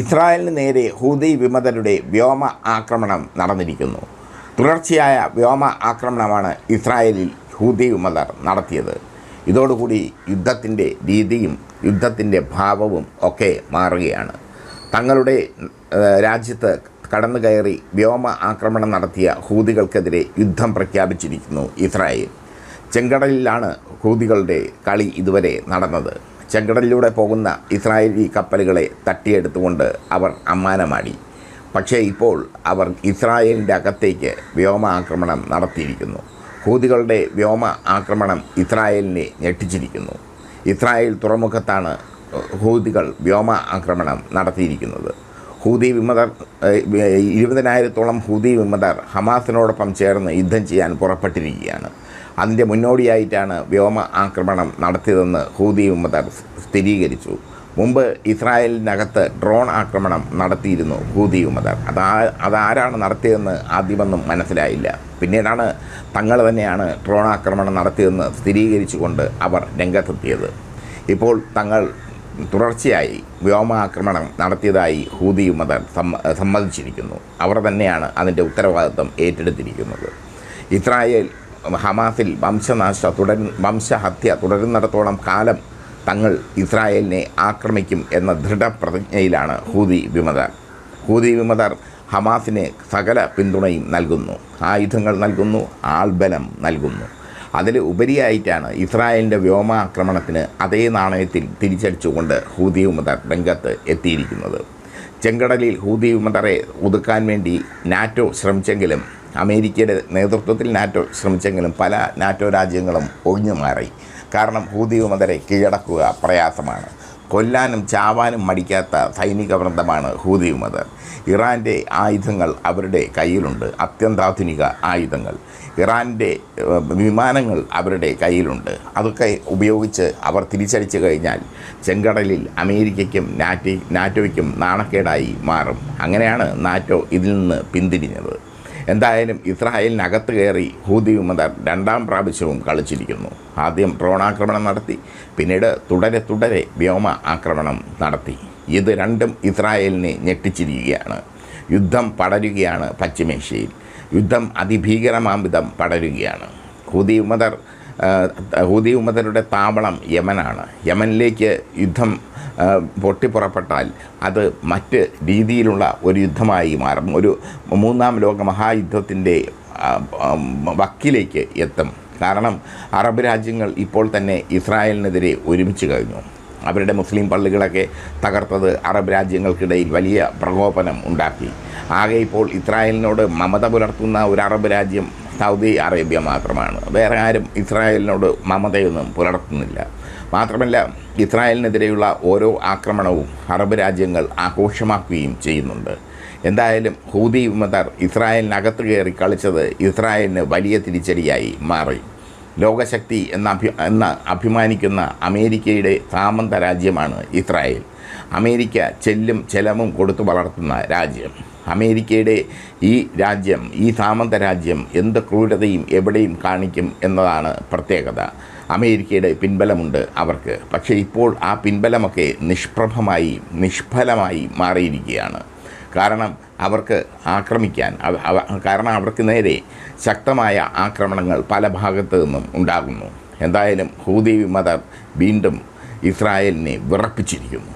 ഇസ്രായേലിന് നേരെ ഹൂതി വിമതരുടെ വ്യോമ ആക്രമണം നടന്നിരിക്കുന്നു. തുടർച്ചയായ വ്യോമ ആക്രമണമാണ് ഇസ്രായേലിൽ ഹൂതി വിമതർ നടത്തിയത്. ഇതോടുകൂടി യുദ്ധത്തിന്റെ രീതിയും യുദ്ധത്തിന്റെ ഭാവവും ഒക്കെ മാറുകയാണ്. തങ്ങളുടെ രാജ്യത്ത് കടന്നു കയറി വ്യോമ ആക്രമണം നടത്തിയ ഹൂതികൾക്കെതിരെ യുദ്ധം പ്രഖ്യാപിച്ചിരിക്കുന്നു ഇസ്രായേൽ. ചെങ്കടലിലാണ് ഹൂതികളുടെ കളി ഇതുവരെ നടന്നത്. ചെങ്കടലിലൂടെ പോകുന്ന ഇസ്രായേലി കപ്പലുകളെ തട്ടിയെടുത്തുകൊണ്ട് അവർ അമ്മാനമാടി. പക്ഷേ ഇപ്പോൾ അവർ ഇസ്രായേലിന്റെ അകത്തേക്ക് വ്യോമ ആക്രമണം നടത്തിയിരിക്കുന്നു. ഹൂതികളുടെ വ്യോമ ആക്രമണം ഇസ്രായേലിനെ ഞെട്ടിച്ചിരിക്കുന്നു. ഇസ്രായേൽ തുറമുഖത്താണ് ഹൂതികൾ വ്യോമ ആക്രമണം നടത്തിയിരിക്കുന്നത്. ഹൂതി വിമതർ ഇരുപതിനായിരത്തോളം ഹൂതി വിമതർ ഹമാസിനോടൊപ്പം ചേർന്ന് യുദ്ധം ചെയ്യാൻ പുറപ്പെട്ടിരിക്കുകയാണ്. അതിന്റെ മുന്നോടിയായിട്ടാണ് വ്യോമ ആക്രമണം നടത്തിയതെന്ന് ഹൂതി വിമതർ സ്ഥിരീകരിച്ചു. മുമ്പ് ഇസ്രായേലിനകത്ത് ഡ്രോൺ ആക്രമണം നടത്തിയിരുന്നു ഹൂതി വിമതർ. അതാ അതാരാണ് നടത്തിയതെന്ന് ആദ്യമൊന്നും മനസ്സിലായില്ല. പിന്നീടാണ് തങ്ങൾ തന്നെയാണ് ഡ്രോൺ ആക്രമണം നടത്തിയതെന്ന് സ്ഥിരീകരിച്ചുകൊണ്ട് അവർ രംഗത്തെത്തിയത്. ഇപ്പോൾ തങ്ങൾ തുടർച്ചയായി വ്യോമാക്രമണം നടത്തിയതായി ഹൂതി മതർ സമ്മ സമ്മതിച്ചിരിക്കുന്നു. അവർ തന്നെയാണ് അതിന്റെ ഉത്തരവാദിത്വം ഏറ്റെടുത്തിരിക്കുന്നത്. ഇസ്രായേൽ ഹമാസിൽ വംശനാശ തുടർ വംശഹത്യ തുടരുന്നിടത്തോളം കാലം തങ്ങൾ ഇസ്രായേലിനെ ആക്രമിക്കും എന്ന ദൃഢപ്രതിജ്ഞയിലാണ് ഹൂതി വിമതർ. ഹൂതി വിമതർ ഹമാസിന് സകല പിന്തുണയും നൽകുന്നു. ആയുധങ്ങൾ നൽകുന്നു ആൾബലം നൽകുന്നു. അതിൽ ഉപരിയായിട്ടാണ് ഇസ്രായേലിന്റെ വ്യോമാക്രമണത്തിന് അതേ നാണയത്തിൽ തിരിച്ചടിച്ചുകൊണ്ട് ഹൂതി ഉമതർ രംഗത്ത് എത്തിയിരിക്കുന്നത്. ചെങ്കടലിൽ ഹൂതി ഉമതറെ ഒതുക്കാൻ വേണ്ടി നാറ്റോ ശ്രമിച്ചെങ്കിലും അമേരിക്കയുടെ നേതൃത്വത്തിൽ നാറ്റോ ശ്രമിച്ചെങ്കിലും പല നാറ്റോ രാജ്യങ്ങളും ഒഴിഞ്ഞു മാറി കാരണം ഹൂതി ഉമതരെ കീഴടക്കുക പ്രയാസമാണ്. കൊല്ലാനും ചാവാനും മടിക്കാത്ത സൈനിക വൃന്ദമാണ് ഹൂതി മതർ ഇറാന്റെ ആയുധങ്ങൾ അവരുടെ കയ്യിലുണ്ട്. അത്യന്താധുനിക ആയുധങ്ങൾ. ഇറാന്റെ വിമാനങ്ങൾ അവരുടെ കയ്യിലുണ്ട്. അതൊക്കെ ഉപയോഗിച്ച് അവർ തിരിച്ചടിച്ചു കഴിഞ്ഞാൽ ചെങ്കടലിൽ അമേരിക്കയ്ക്കും നാറ്റി നാറ്റോയ്ക്കും നാണക്കേടായി മാറും. അങ്ങനെയാണ് നാറ്റോ ഇതിൽ നിന്ന് പിന്തിരിഞ്ഞത്. എന്തായാലും ഇസ്രായേലിനകത്ത് കയറി ഹൂതി വിമതർ രണ്ടാം പ്രാവശ്യവും കളിച്ചിരിക്കുന്നു. ആദ്യം ഡ്രോൺ ആക്രമണം നടത്തി പിന്നീട് തുടരെ തുടരെ വ്യോമ ആക്രമണം നടത്തി. ഇത് രണ്ടും ഇസ്രായേലിനെ ഞെട്ടിച്ചിരിക്കുകയാണ്. യുദ്ധം പടരുകയാണ് പശ്ചിമേഷ്യയിൽ. യുദ്ധം അതിഭീകരമാം വിധം പടരുകയാണ്. ഹൂതി വിമതർ ഹൂതി ഉമ്മതരുടെ താവളം യമനാണ്. യമനിലേക്ക് യുദ്ധം പൊട്ടിപ്പുറപ്പെട്ടാൽ അത് മറ്റ് രീതിയിലുള്ള ഒരു യുദ്ധമായി മാറും. ഒരു മൂന്നാം ലോക മഹായുദ്ധത്തിന്റെ വക്കിലേക്ക് എത്തും. കാരണം അറബ് രാജ്യങ്ങൾ ഇപ്പോൾ തന്നെ ഇസ്രായേലിനെതിരെ ഒരുമിച്ച് കഴിഞ്ഞു. അവരുടെ മുസ്ലിം പള്ളികളൊക്കെ തകർത്തത് അറബ് രാജ്യങ്ങൾക്കിടയിൽ വലിയ പ്രകോപനം ഉണ്ടാക്കി. ആകെ ഇപ്പോൾ ഇസ്രായേലിനോട് മമത പുലർത്തുന്ന ഒരു അറബ് രാജ്യം സൗദി അറേബ്യ മാത്രമാണ്. വേറെ ആരും ഇസ്രായേലിനോട് മമതയൊന്നും പുലർത്തുന്നില്ല. മാത്രമല്ല ഇസ്രായേലിനെതിരെയുള്ള ഓരോ ആക്രമണവും അറബ് രാജ്യങ്ങൾ ആഘോഷമാക്കുകയും ചെയ്യുന്നുണ്ട്. എന്തായാലും ഹൂതി വിമതർ ഇസ്രായേലിനകത്ത് കയറി കളിച്ചത് ഇസ്രായേലിന് വലിയ തിരിച്ചടിയായി മാറി. ലോകശക്തി എന്ന അഭി എന്ന അഭിമാനിക്കുന്ന അമേരിക്കയുടെ സാമന്ത രാജ്യമാണ് ഇസ്രായേൽ. അമേരിക്ക ചെല്ലും ചെലവും കൊടുത്തു വളർത്തുന്ന രാജ്യം. അമേരിക്കയുടെ ഈ രാജ്യം ഈ സാമന്ത രാജ്യം എന്ത് ക്രൂരതയും എവിടെയും കാണിക്കും എന്നതാണ് പ്രത്യേകത. അമേരിക്കയുടെ പിൻബലമുണ്ട് അവർക്ക്. പക്ഷേ ഇപ്പോൾ ആ പിൻബലമൊക്കെ നിഷ്പ്രഭമായി നിഷ്ഫലമായി മാറിയിരിക്കുകയാണ്. കാരണം അവർക്ക് ആക്രമിക്കാൻ കാരണം അവർക്ക് നേരെ ശക്തമായ ആക്രമണങ്ങൾ പല ഭാഗത്തു നിന്നും ഉണ്ടാകുന്നു. എന്തായാലും ഹൂദി വിമതർ വീണ്ടും ഇസ്രായേലിനെ വിറപ്പിച്ചിരിക്കുന്നു.